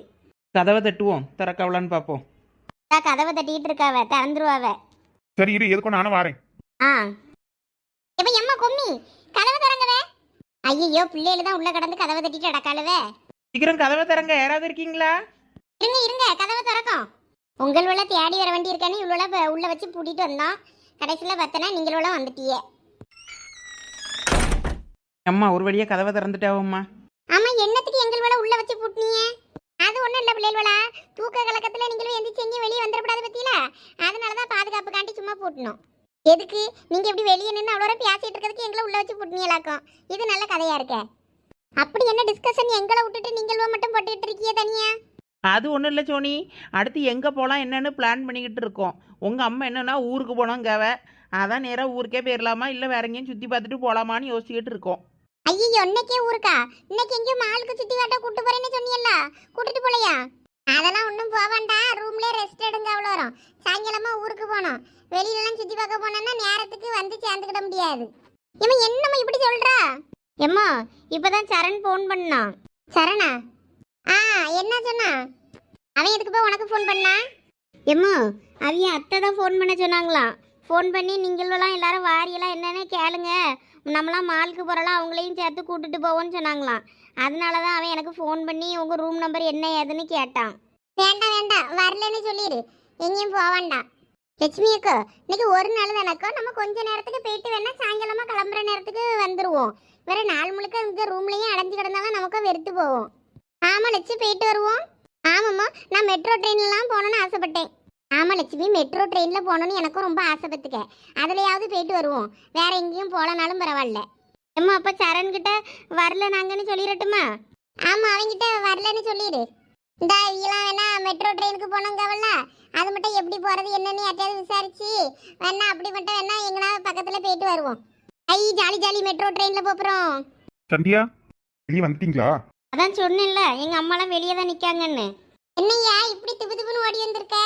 கதவை தட்டுவோம். திறக்கவலான்னு பார்ப்போம். அதான் கதவை தட்டிக்கிட்டு இருக்காவ. திறந்துருவாவ. சரி இரு எதுக்கும் நானும் வரேன். ஆ. இப்போ எம்மா கொம்மி? ஐயோ பிள்ளைகள் தான் உள்ளே கடந்து கதவை தட்டிட்டு அடக்காளுவே சீக்கிரம் கதவை திறங்க யாராவது இருக்கீங்களா? இருங்க இருங்க கதவை திறக்கும். உங்கள் உள்ள தேடி வர வேண்டி இருக்கான்னு இவ்வளோ உள்ள வச்சு பூட்டிட்டு வந்தோம். கடைசியில் பார்த்தனா நீங்களோட வந்துட்டியே. அம்மா ஒரு வழியா கதவை திறந்துட்டாவம்மா. ஆமா என்னத்துக்கு எங்கள் வேலை உள்ள வச்சு பூட்டினீங்க? அது ஒன்றும் இல்லை பிள்ளைகளா தூக்க கலக்கத்தில் நீங்களும் எந்திரிச்சு எங்கேயும் வெளியே வந்துடக்கூடாது பத்தியில. அதனால தான் பாதுகாப்புக்காண்டி சும்மா பூட்டணும் எதுக்கு? நீங்க இப்படி வெளியே நின்று அவ்வளோ பேசிட்டு இருக்கிறதுக்கு எங்களை உள்ள வச்சு பூட்டினீங்களாக்கும் இது நல்ல கதையா இருக்க. அப்படி என்ன டிஸ்கஷன் எங்களை விட்டுட்டு நீங்கள் மட்டும் போட்டுட்டு இருக்கீங்க தனியா? அது ஒன்றும் இல்லை சோனி. அடுத்து எங்கே போகலாம் என்னன்னு பிளான் பண்ணிக்கிட்டு இருக்கோம். உங்கள் அம்மா என்னன்னா ஊருக்கு போனோங்கவ அதான் நேராக ஊருக்கே போயிடலாமா இல்லை வேற எங்கேயும் சுற்றி பார்த்துட்டு போகலாமான்னு யோசிச்சுக்கிட்டு இருக்கோம். ஐயோ இன்னைக்கே ஊருக்கா? இன்னைக்கு எங்கேயும் மாலுக்கு சுத்தி காட்ட கூட்டு போறேன்னு சொன்னியல்ல கூட்டிட்டு போலையா? அதெல்லாம் ஒன்றும் போக வேண்டாம். ரூம்லயே ரெஸ்ட் எடுங்க அவ்வளோ வரும் சாயங்காலமா ஊருக்கு போனோம். வெளியிலலாம் சுத்தி பார்க்க போனோம்னா நேரத்துக்கு வந்து சேர்ந்துக்கிட முடியாது. இவன் என்னம்மா இப்படி சொல்றா? எம்மா இப்பதான் சரண் ஃபோன் பண்ணான். சரணா? ஆ என்ன சொன்னா? அவன் எதுக்கு போய் உனக்கு ஃபோன் பண்ணா? எம்மா அவிய அத்தை தான் ஃபோன் பண்ண சொன்னாங்களாம். ஃபோன் பண்ணி நீங்களெல்லாம் எல்லாரும் வாரியெல்லாம் என்னன்னு கேளுங்க. நம்மளாம் மாலுக்கு போகிறலாம் அவங்களையும் சேர்த்து கூட்டிட்டு போவோம்னு சொன்னாங்களாம். அதனால தான் அவன் எனக்கு ஃபோன் பண்ணி உங்கள் ரூம் நம்பர் என்ன ஏதுன்னு கேட்டான். வேண்டாம் வேண்டாம் வரலன்னு சொல்லிடு எங்கேயும் போக வேண்டாம். லட்சுமி அக்கா இன்னைக்கு ஒரு நாள் தானக்கா நம்ம கொஞ்ச நேரத்துக்கு போயிட்டு வேணா சாயங்காலமா கிளம்புற நேரத்துக்கு வந்துருவோம். வேற நாள் முழுக்க இந்த ரூம்லயும் அடைஞ்சு கிடந்தாலும் நமக்கு வெறுத்து போவோம். ஆமா லட்சுமி போயிட்டு வருவோம். ஆமாம்மா நான் மெட்ரோ ட்ரெயின்லாம் போகணும்னு ஆசைப்பட்டேன். ஆமா லட்சுமி மெட்ரோ ட்ரெயினில் போகணும்னு எனக்கும் ரொம்ப ஆசைப்பட்டுக்க அதுலையாவது போயிட்டு வருவோம். வேற எங்கேயும் போகலனாலும் பரவாயில்ல. ஏம்மா அப்போ சரண்கிட்ட வரல நாங்கன்னு சொல்லிடட்டுமா? ஆமாம் அவங்கிட்ட வரலன்னு சொல்லிடு. இந்த இவங்களாம் வேணா மெட்ரோ ட்ரெயினுக்கு போனோங்கவல்ல அது மட்டும் எப்படி போறது என்னன்னு யார்ட்டையாவது விசாரிச்சு வேணா அப்படி மட்டும் வேணா எங்கனா பக்கத்துல போயிட்டு வருவோம். ஐ ஜாலி ஜாலி மெட்ரோ ட்ரெயின்ல போறோம் சந்தியா வெளியே வந்துட்டீங்களா? அதான் சொன்னேன்ல எங்க அம்மாலாம் வெளியே தான் நிக்காங்கன்னு. என்னையா இப்படி திபு திபுன்னு ஓடி வந்திருக்க?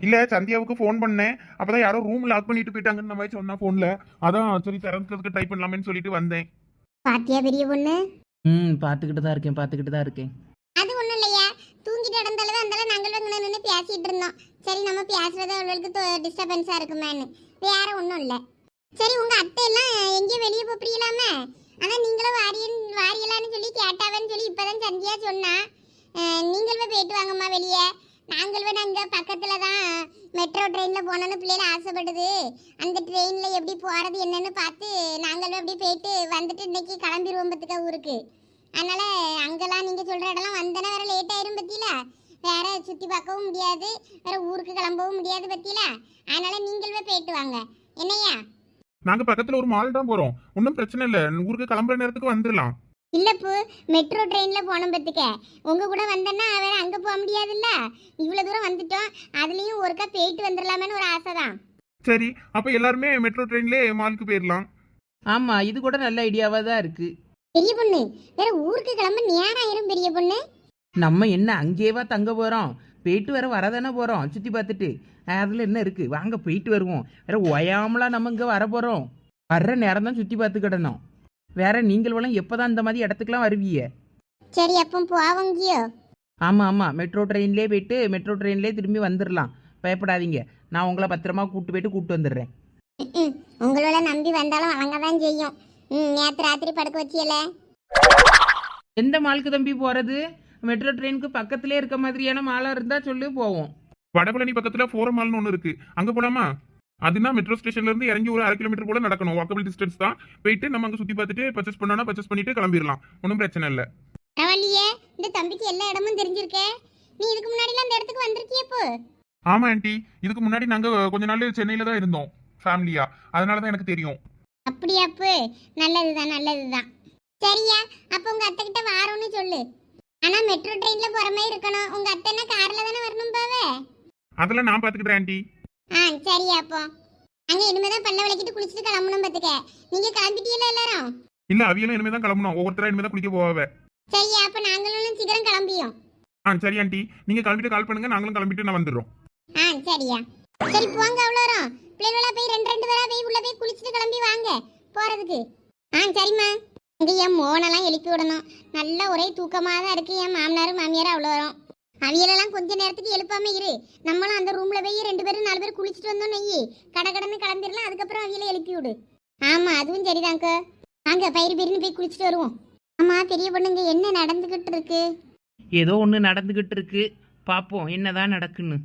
இல்ல சந்தியாவுக்கு ஃபோன் பண்ணேன். அப்பதான் யாரோ ரூம் லாக் பண்ணிட்டு போயிட்டாங்கன்னு மாதிரி சொன்னா போன்ல அதான் சரி திறந்துக்கிறதுக்கு ட்ரை பண்ணலாமேன்னு சொல்லிட்டு வந்தேன். பாத்தியா பெரிய பொண்ணு? ம் பார்த்துக்கிட்டு தான் இருக்கேன் பார்த்துக்கிட்டு தான் இருக்கேன். அது ஒண்ணும் இல்லையா தூங்கிட்டு இடந்தாலும் அந்தாலும் நாங்களும் இங்கே நின்று பேசிட்டு இருந்தோம். சரி நம்ம பேசுறது அவளுக்கு டிஸ்டர்பன்ஸா இருக்குமேன்னு. வேற ஒன்றும் இல்லை. சரி உங்க அத்தை எல்லாம் எங்கேயும் வெளியே போப்பிடலாம அதான் நீங்களும் வாரியன் வாரியலான்னு சொல்லி கேட்டாவன்னு சொல்லி இப்பதான் சந்தியா சொன்னா. அஹ், நீங்களும் போயிட்டு வாங்கம்மா வெளியே. நாங்கள் வேணா தான் மெட்ரோ ட்ரெயினில் போனோம்னு பிள்ளைகள் ஆசைப்படுது. அந்த ட்ரெயினில் எப்படி போகிறது என்னன்னு பார்த்து நாங்களும் அப்படியே போயிட்டு வந்துட்டு இன்னைக்கு கிளம்பிடுவோம் பத்துக்க ஊருக்கு. அதனால அங்கெல்லாம் நீங்கள் சொல்கிற இடம்லாம் வந்தேன்னா வேறு லேட் ஆயிரும் பற்றியில வேற சுத்தி பார்க்கவும் முடியாது. வேற ஊருக்கு கிளம்பவும் முடியாது பத்தியில. அதனால நீங்களே போயிட்டு வாங்க. என்னையா நாங்க பக்கத்துல ஒரு மால் தான் போறோம். ஒன்றும் பிரச்சனை இல்லை. ஊருக்கு கிளம்புற நேரத்துக்கு வந்துடலாம் இல்லப்பு மெட்ரோ ட்ரெயின்ல போனோம் பத்துக்க. உங்க கூட வந்தேன்னா வேற அங்க போக முடியாதுல்ல? இவ்வளவு தூரம் வந்துட்டோம். அதுலயும் ஒருக்கா போயிட்டு வந்துடலாமேன்னு ஒரு ஆசை தான் சரி அப்ப எல்லாருமே மெட்ரோ ட்ரெயின்ல மாலுக்கு போயிடலாம் ஆமாம் இது கூட நல்ல ஐடியாவாக தான் இருக்குது பெரிய பொண்ணு வேற ஊருக்கு கிளம்ப நேரம் ஆயிரும் பெரிய பொண்ணு. நம்ம என்ன அங்கேயேவா தங்க போகிறோம் போயிட்டு வர வரதானே போகிறோம் சுற்றி பார்த்துட்டு. அதில் என்ன இருக்குது வாங்க போயிட்டு வருவோம். வேற ஒயாமலாம் நம்ம இங்கே வர போகிறோம் வர்ற நேரம் தான் சுற்றி பார்த்துக்கிடணும் வேற நீங்களும் எப்போ தான் இந்த மாதிரி இடத்துக்குலாம் வருவீங்க? சரி அப்போ போவங்கியோ ஆமாம் ஆமாம் மெட்ரோ ட்ரெயின்லேயே போயிட்டு மெட்ரோ ட்ரெயின்லேயே திரும்பி வந்துடலாம் பயப்படாதீங்க. நான் உங்களை பத்திரமா கூப்பிட்டு போயிட்டு கூப்பிட்டு வந்துடுறேன். உங்களோட நம்பி வந்தாலும் வழங்க தான் செய்யும். நேற்று ராத்திரி படுக்க வச்சியல? எந்த மாலுக்கு தம்பி போகிறது மெட்ரோ ட்ரெயினுக்கு பக்கத்துலேயே இருக்க மாதிரியான மாலாக இருந்தால் சொல்லி போவோம். வடபழனி பக்கத்துல ஃபோரம் மால்னு ஒன்று இருக்கு. அங்க போலாமா? அதுனா மெட்ரோ ஸ்டேஷன்ல இருந்து இறங்கி ஒரு அரை கிலோமீட்டர் போல நடக்கணும். வாக்கபிள் டிஸ்டன்ஸ் தான். போயிட்டு நம்ம அங்க சுத்தி பார்த்துட்டு பர்ச்சேஸ் பண்ணோம்னா பர்ச்சேஸ் பண்ணிட்டு கிளம்பிடலாம் ஒன்றும் பிரச்சனை இல்லை. பரவாயில்லையே இந்த தம்பிக்கு எல்லா இடமும் தெரிஞ்சிருக்கே. நீ இதுக்கு முன்னாடிலாம் அந்த இடத்துக்கு வந்திருக்கியே இப்போ ஆமா ஆண்டி. இதுக்கு முன்னாடி நாங்க கொஞ்ச நாள் சென்னையில தான் இருந்தோம் ஃபேமிலியா அதனால தான் எனக்கு தெரியும். அப்படியா அப்பு நல்லதுதான் நல்லதுதான். சரியா அப்ப உங்க அத்தை கிட்ட வாரோன்னு சொல்லு. ஆனா மெட்ரோ ட்ரெயின்ல போற மாதிரி இருக்கணும். உங்க அத்தை என்ன கார்ல தானே வரணும் பாவே? அதெல்லாம் நான் பாத்துக்கிட்டேன் ஆண்டி. ஆ சரியா அப்போ. அங்க இனிமேதான் பல்ல விளக்கிட்டு குளிச்சுட்டு கிளம்பணும் பாத்துக்க. நீங்க கிளம்பிட்டீங்களா எல்லாரும்? இல்ல அவியலும் இனிமே தான் கிளம்பணும். ஒவ்வொருத்தரா இனிமே தான் குளிக்க போவாவ. சரியா அப்ப நாங்களும் சீக்கிரம் கிளம்பியோம். ஆ சரி ஆண்டி. நீங்க கிளம்பிட்டு கால் பண்ணுங்க. நாங்களும் கிளம்பிட்டு நான் வந்துடுறோம். ஆ சரியா. சரி போங்க அவ்வளோரம் பிள்ளைகளா போய் ரெண்டு ரெண்டு பேரா போய் உள்ள போய் குளிச்சுட்டு கிளம்பி வாங்க போறதுக்கு. ஆ சரிம்மா. இங்க என் மோனெல்லாம் எழுப்பி விடணும். நல்ல ஒரே தூக்கமாக தான் இருக்கு. என் மாமனாரும் மாமியாரும் அவ்வளோ வரும். அவியலெல்லாம் கொஞ்ச நேரத்துக்கு எழுப்பாம இரு. நம்மளும் அந்த ரூம்ல போய் ரெண்டு பேரும் நாலு பேர் குளிச்சுட்டு வந்தோம் நெய். கடை கடன்னு கிளம்பிடலாம். அதுக்கப்புறம் அவியலை எழுப்பி விடு. ஆமா அதுவும் சரிதாங்க வாங்க பயிர் பயிர்னு போய் குளிச்சுட்டு வருவோம். ஆமா பெரிய பொண்ணுங்க என்ன நடந்துகிட்டு இருக்கு? ஏதோ ஒன்று நடந்துக்கிட்டு இருக்கு. பார்ப்போம் என்னதான் நடக்குன்னு.